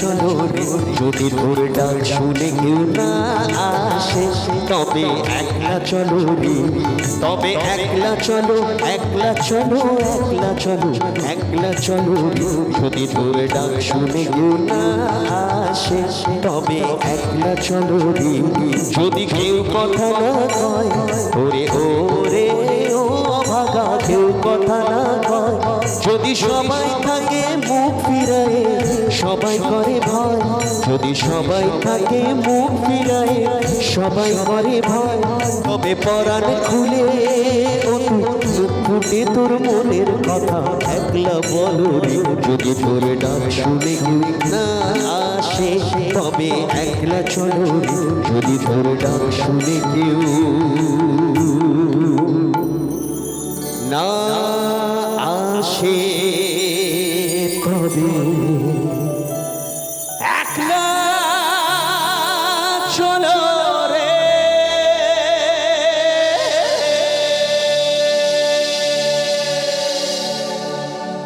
চলো যদি তোর ডাক শুনে কেউ না আসে, তবে একলা চলো তবে একলা চলো একলা চলো একলা চলো একলা চলো যদি তোর ডাক শুনে কেউ না আসে, তবে একলা চলো যদি কেউ কথা না কয়, ওরে ওরে, ও ভাগা। কেউ কথা না কয়, যদি সবাই থাকে মুখ ফিরায় সবাই করে ভয়, যদি সবাই থাকে মুখ ফিরায়, সবাই করে ভয়। তবে পরাণ খুলে ফুটে তোর মনের কথা, একলা বলো যদি তোর ডাক শুনে না আসে, তবে একলা চলো যদি তোর ডাক শুনে কেউ না আসে, তবে চলো